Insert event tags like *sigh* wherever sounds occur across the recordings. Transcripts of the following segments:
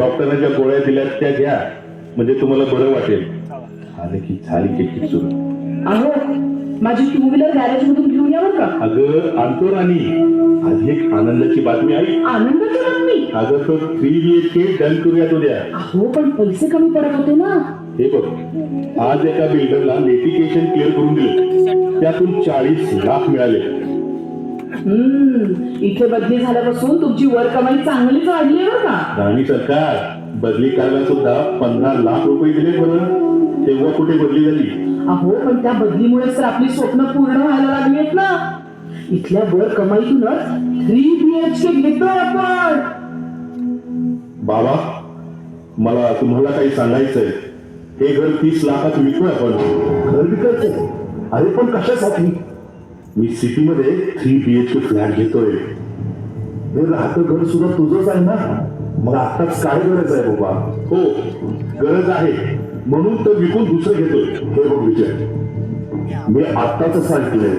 डॉक्टरने ज्या गोळ्या दिल्यात त्या घ्या म्हणजे तुम्हाला बरं वाटेल. आले की झाली किटकिट सुरू. अहो माझी टू व्हीलर गॅरेज मधून घेऊन या बरं का? अगं आणतो राणी. आज एक आनंदाची बातमी आहे आनंदाची बातमी? अगं तो three B H K done करूयात उद्या अहो पण पैसे कमी पडत होते ना. हे बघ आज एका बिल्डरला लेटिकेशन क्लिअर करून दिलं. त्यातून चाळीस लाख मिळाले. हम्म. इथे बदली झाल्यापासून तुमची वर कमाई चांगलीच वाढली आहे बरं का? राणी सरकार बदली करायला सुद्धा पंधरा लाख रुपये दिले बरं. तेव्हा कुठे बदली झाली? अहो पण त्या बदलीमुळेच तर आपली स्वप्न पूर्ण व्हायला लागली आहेत ना. इथल्या वर कमाईतूनच थ्री बी एच के घेतोय आपण. बाबा मला तुम्हाला काही सांगायचंय. हे घर तीस लाखात विकूय आपण. घर विकायचंय? अरे पण कशासाठी? मी सिटी मध्ये three B H K flat घेतोय. हे राहतं घर सुद्धा तुझंच आहे ना? मग आताच काय गरज आहे बाबा? हो गरज आहे. म्हणून तर विकून दुसरं घेतोय. हे बघ विजय. मी आत्ताच ऐकलंय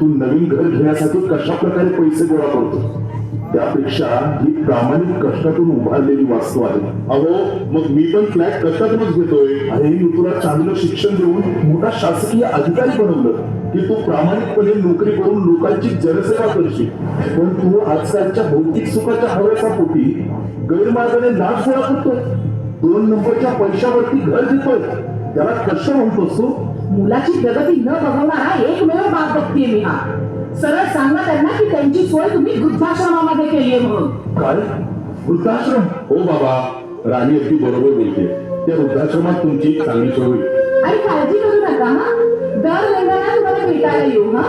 तू नवीन घर घेण्यासाठी कशा प्रकारे पैसे गोळा करतो त्यापेक्षा ही प्रामाणिक कष्टातून उभारलेली वास्तू आहे. अहो मग मी पण फ्लॅट कष्टातूनच घेतोय? अरे मी तुला चांगलं शिक्षण देऊन मोठा शासकीय अधिकारी बनवलं. की तू प्रामाणिकपणे नोकरी करून लोकांची जनसेवा करशील. पण तू आजकालच्या भौतिक सुखाच्या हव्यासा पोटी गैरमार्गाने नाश गोळा करतोय दोन नंबरच्या पैशावरती घर घेतोय. त्याला कष्ट म्हणतोस तू? मुलाची प्रगती न बघवणारा एकमेव बाप बघतीये मी हा. सरळ सांगा त्यांना की त्यांची सोय तुम्ही वृद्धाश्रमामध्ये केली आहे म्हणून. काय? वृद्धाश्रम? हो बाबा. राणी अगदी बरोबर बोलते. त्या वृद्धाश्रमात तुमची चांगली सोय आणि काळजी करू नका हा. दर महिन्याला तुम्हाला भेटायला येऊ हा?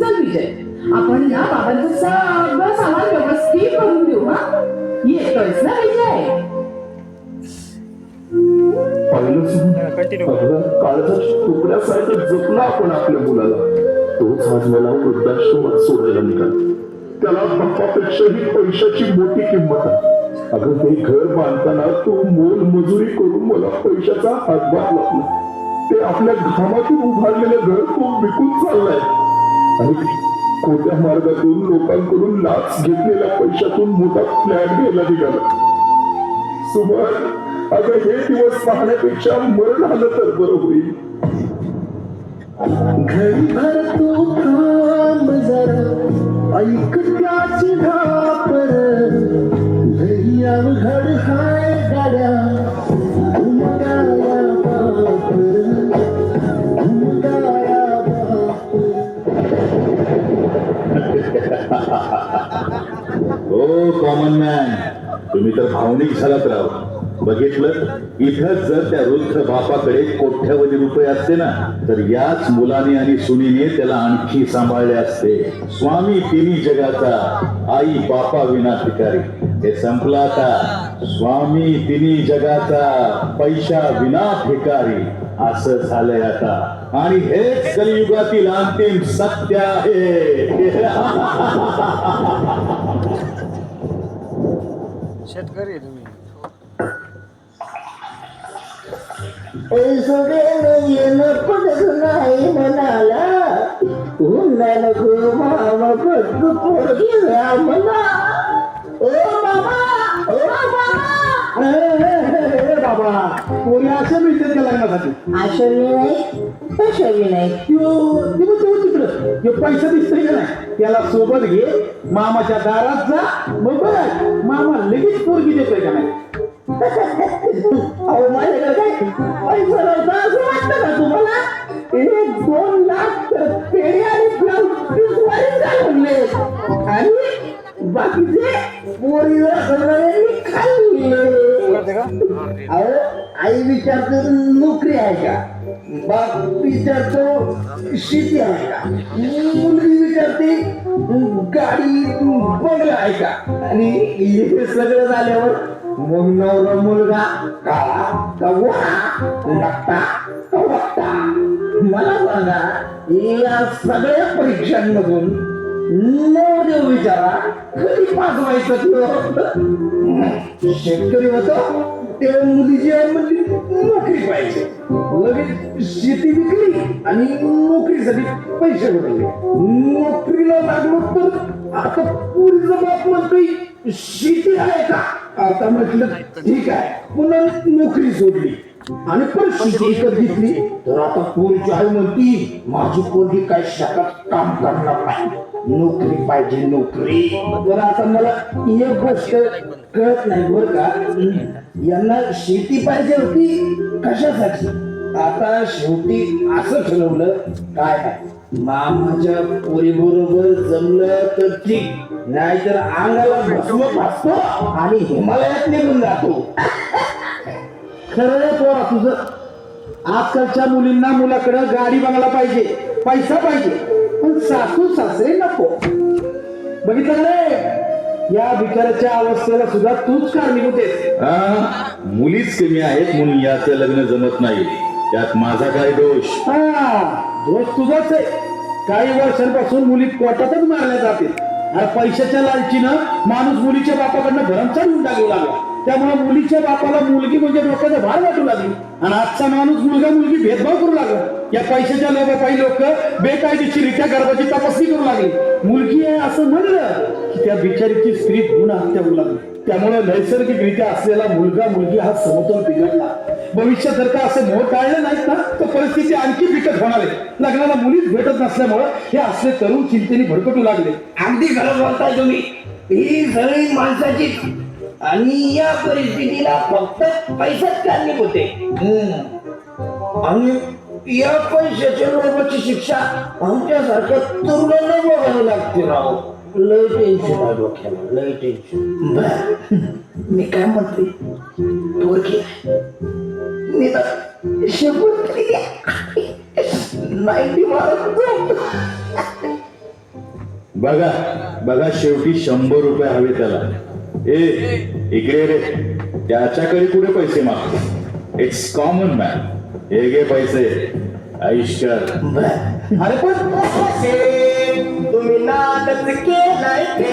चल विजय. आपण ना बाबांचं सगळं सामान व्यवस्थित करून देऊ हा? येतोयस ना विजय? काळजाच्या तुकड्यासारखं जपलं आपण आपल्या मुलाला. तोच आज मला वृद्धाश्रमात सोडायला निघाला. त्याला बाप्पापेक्षाही पैशाची मोठी किंमत आहे. अगं हे घर बांधताना तो मोल मजुरी करून मला पैशाचा हातभार लागला ते आपल्या घामातून उभारलेलं घर खूप विकून चाललाय? आणि खोट्या मार्गातून लोकांकडून लाच घेतलेल्या पैशातून मोठा फ्लॅट घ्यायला निघाला. सुमन अगं हे दिवस पाहण्यापेक्षा मरण आलं तर बरं होईल. घरी भरतो काम जरा ऐक त्याची धापर लई अवघड कॉमन मॅन तुम्ही तर भावनिक झालात राव. बघितलं? इथं जर त्या वृद्ध बापाकडे कोट्यावधी रुपये असते ना तर याच मुलाने आणि सुनीने त्याला आणखी सांभाळले असते. स्वामी तिन्ही जगाचा आई बापा विना भिकारी हे संपलं आता. स्वामी तिन्ही जगाचा पैशा विना भिकारी असं झालंय आता. आणि हेच कलियुगातील अंतिम सत्य आहे. *laughs* शेतकरी आहे तुम्ही. नाही म्हणाला. मामा ओ बाबा ओ बाबा ए बाबा. पोरी अशा मिळतात का लग्नासाठी? आशवी नाही तशवी नाही हे पैसा दिसतोय का नाही? त्याला सोबत घे मामाच्या दारात जा मग बघ मामा लगेच पोरगी देतोय का नाही? अहो माझ्याकडे काय? पैसा नव्हता असं वाटतं का तुम्हाला? एक दोन लाख तर पेढे आणि ब्लाऊज पीस वारीच घालवले आणि बाकीचे पोरीला सगळ्यांनी खाल्ले. अहो आई विचारतो नोकरी आहे का? बाप विचारतो शेती आहे का? मुलगी विचारते गाडी बंगला आहे का? आणि हे सगळं झाल्यावर मग नवरा मुलगा काळा का लागता वागता मला सांगा या सगळ्या परीक्षांमधून नवदेव विचारा कधी पास व्हायचं शेतकरी होतो ते मुलीची लगेच शेती विकली आणि नोकरीसाठी पैसे भरले. नोकरीला लागलो तर आता पुरीचा बाप म्हणतोय शेती आहे का आता म्हटलं ठीक आहे. पुन्हा नोकरी सोडली. आणि पण शेती विकत घेतली तर आता पोरची आई म्हणती? माझी पोरगी काय शेतात काम करणार नाही. नोकरी पाहिजे नोकरी. तर आता मला एक गोष्ट कळत नाही बर का. यांना शेती पाहिजे होती? कशासाठी? आता शेवटी असं ठरवलं काय नाही मामाच्या पोरी बरोबर जमलं तर ठीक नाहीतर अंगाला भस्म भासतो आणि हिमालयात निघून जातो. खरं पोरा तुझं. आजकालच्या मुलींना मुलाकडे गाडी बघायला पाहिजे. पैसा पाहिजे. पण सासू सासरे नको. बघितलं का रे या बिचाराच्या अवस्थेला सुद्धा तूच कारणीभूत आहेस. हा, मुलीच कमी आहेत म्हणून याचं लग्न जमत नाही. त्यात माझा काय दोष? हा दोष तुझाच आहे. काही वर्षांपासून मुली कोटातच मारल्या जातील. अरे पैशाच्या लालचीनं माणूस मुलीच्या बापाकडनं भरमसाठ होऊन टाकू लागला. त्यामुळे मुलीच्या बापाला मुलगी म्हणजे डोक्याचा भार वाटू लागली. आणि आजचा माणूस मुलगा मुलगी भेदभाव करू लागला. या पैशाच्या लोकांपायी लोक बेकायदेशीरित्या गर्भाची तपासणी करू लागली. मुलगी आहे असं म्हणलं की त्या बिचारीची स्त्री गुण हत्या होऊ लागली. त्यामुळे नैसर्गिकरित्या असलेला मुलगा मुलगी हा समतोल बिघडला. भविष्यात जर का असे मोह टाळले नाहीत ना तर परिस्थिती आणखी बिकट होणार आहे. लग्नाला मुलीच भेटत नसल्यामुळे हे असले तरुण चिंतेने भडकटू लागले. अगदी खरं बोलताय तुम्ही. ही सगळी माणसाची आणि या परिस्थितीला फक्त पैसाच कारणीभूत होते आणि या पैशाच्या लोकांची शिक्षा आमच्यासारख्या तरुणांना बघावी लागते राव. लय टेन्शन आहे डोक्याला लय टेन्शन मी काय म्हणते तर शपथ बघा बघा शेवटी शंभर रुपये हवे त्याला. ए इकडे रे. त्याच्याकडे कुठे पैसे मागतो? इट्स कॉमन मॅन हे घे पैसे. आयुष्यात अरे पण तुम्ही नादच केलाय ते.